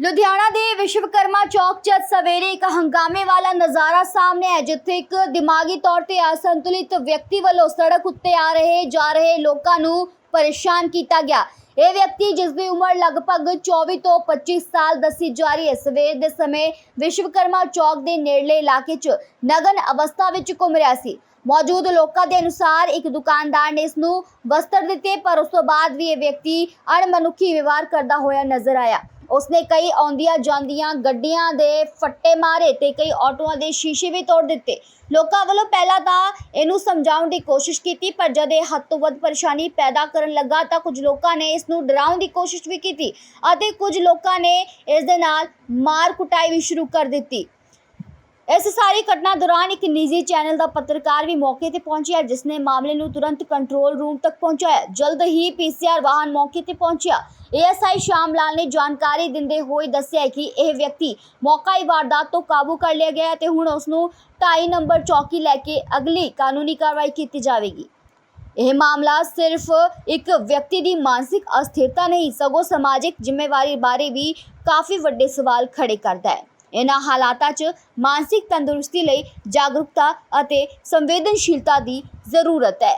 ਲੁਧਿਆਣਾ ਦੇ ਵਿਸ਼ਵਕਰਮਾ ਚੌਕ 'ਚ ਸਵੇਰੇ ਇੱਕ ਹੰਗਾਮੇ ਵਾਲਾ ਨਜ਼ਾਰਾ ਸਾਹਮਣੇ ਹੈ ਜਿੱਥੇ ਇੱਕ ਦਿਮਾਗੀ ਤੌਰ ਤੇ ਅਸੰਤੁਲਿਤ ਵਿਅਕਤੀ ਵੱਲੋਂ ਸੜਕ ਉੱਤੇ ਆ ਰਹੇ, ਜਾ ਰਹੇ ਲੋਕਾਂ ਨੂੰ ਪਰੇਸ਼ਾਨ ਕੀਤਾ ਗਿਆ। ਇਹ ਵਿਅਕਤੀ ਜਿਸ ਦੀ ਉਮਰ ਲਗਭਗ 24 ਤੋਂ 25 ਸਾਲ ਦੱਸੀ ਜਾ ਰਹੀ ਹੈ। ਸਵੇਰ ਦੇ ਸਮੇਂ ਵਿਸ਼ਵਕਰਮਾ ਚੌਕ ਦੇ ਨੇੜਲੇ ਇਲਾਕੇ 'ਚ ਨਗਨ ਅਵਸਥਾ ਵਿੱਚ ਘੁੰਮ ਰਿਹਾ ਸੀ। ਮੌਜੂਦ ਲੋਕਾਂ ਦੇ ਅਨੁਸਾਰ ਇੱਕ ਦੁਕਾਨਦਾਰ ਨੇ ਇਸ ਨੂੰ ਵਸਤਰ ਦਿੱਤੇ, ਪਰ ਉਸ ਤੋਂ ਬਾਅਦ ਵੀ ਇਹ ਵਿਅਕਤੀ ਅਣਮਨੁੱਖੀ ਵਿਵਹਾਰ ਕਰਦਾ ਹੋਇਆ ਨਜ਼ਰ ਆਇਆ। ਉਸਨੇ ਕਈ ਆਉਂਦੀਆਂ ਜਾਂਦੀਆਂ ਗੱਡੀਆਂ ਦੇ ਫੱਟੇ ਮਾਰੇ ਤੇ ਕਈ ਆਟੋਆਂ ਦੇ ਸ਼ੀਸ਼ੇ ਵੀ ਤੋੜ ਦਿੱਤੇ। ਲੋਕਾਂ ਵੱਲੋਂ ਪਹਿਲਾਂ ਤਾਂ ਇਹਨੂੰ ਸਮਝਾਉਣ ਦੀ ਕੋਸ਼ਿਸ਼ ਕੀਤੀ, ਪਰ ਜਦ ਇਹ ਹੱਦ ਤੋਂ ਵੱਧ ਪਰੇਸ਼ਾਨੀ ਪੈਦਾ ਕਰਨ ਲੱਗਾ ਤਾਂ ਕੁਝ ਲੋਕਾਂ ਨੇ ਇਸ ਨੂੰ ਡਰਾਉਣ ਦੀ ਕੋਸ਼ਿਸ਼ ਵੀ ਕੀਤੀ ਅਤੇ ਕੁਝ ਲੋਕਾਂ ਨੇ ਇਸ ਦੇ ਨਾਲ ਮਾਰ ਕੁਟਾਈ ਵੀ ਸ਼ੁਰੂ ਕਰ ਦਿੱਤੀ। ਇਸ ਸਾਰੀ ਘਟਨਾ ਦੌਰਾਨ ਇੱਕ ਨਿੱਜੀ ਚੈਨਲ ਦਾ ਪੱਤਰਕਾਰ ਵੀ ਮੌਕੇ ਤੇ ਪਹੁੰਚਿਆ, ਜਿਸ ਨੇ ਮਾਮਲੇ ਨੂੰ ਤੁਰੰਤ ਕੰਟਰੋਲ ਰੂਮ ਤੱਕ ਪਹੁੰਚਾਇਆ। ਜਲਦ ਹੀ ਪੀਸੀਆਰ ਵਾਹਨ ਮੌਕੇ ਤੇ ਪਹੁੰਚਿਆ। ਏਐਸਆਈ ਸ਼ਾਮ ਲਾਲ ਨੇ ਜਾਣਕਾਰੀ ਦਿੰਦੇ ਹੋਏ ਦੱਸਿਆ ਕਿ ਇਹ ਵਿਅਕਤੀ ਮੌਕਾ ਹੀ ਵਾਰਦਾਤ ਤੋਂ ਕਾਬੂ ਕਰ ਲਿਆ ਗਿਆ ਹੈ ਤੇ ਹੁਣ ਉਸ ਨੂੰ 2.5 ਨੰਬਰ ਚੌਕੀ ਲੈ ਕੇ ਅਗਲੀ ਕਾਨੂੰਨੀ ਕਾਰਵਾਈ ਕੀਤੀ ਜਾਵੇਗੀ। ਇਹ ਮਾਮਲਾ ਸਿਰਫ ਇੱਕ ਵਿਅਕਤੀ ਦੀ ਮਾਨਸਿਕ ਅਸਥਿਰਤਾ ਨਹੀਂ, ਸਗੋਂ ਸਮਾਜਿਕ ਜ਼ਿੰਮੇਵਾਰੀ ਬਾਰੇ ਵੀ ਕਾਫੀ ਵੱਡੇ ਸਵਾਲ ਖੜੇ ਕਰਦਾ ਹੈ। ਇਹਨਾਂ ਹਾਲਾਤਾਂ 'ਚ ਮਾਨਸਿਕ ਤੰਦਰੁਸਤੀ ਲਈ ਜਾਗਰੂਕਤਾ ਅਤੇ ਸੰਵੇਦਨਸ਼ੀਲਤਾ ਦੀ ਜ਼ਰੂਰਤ ਹੈ।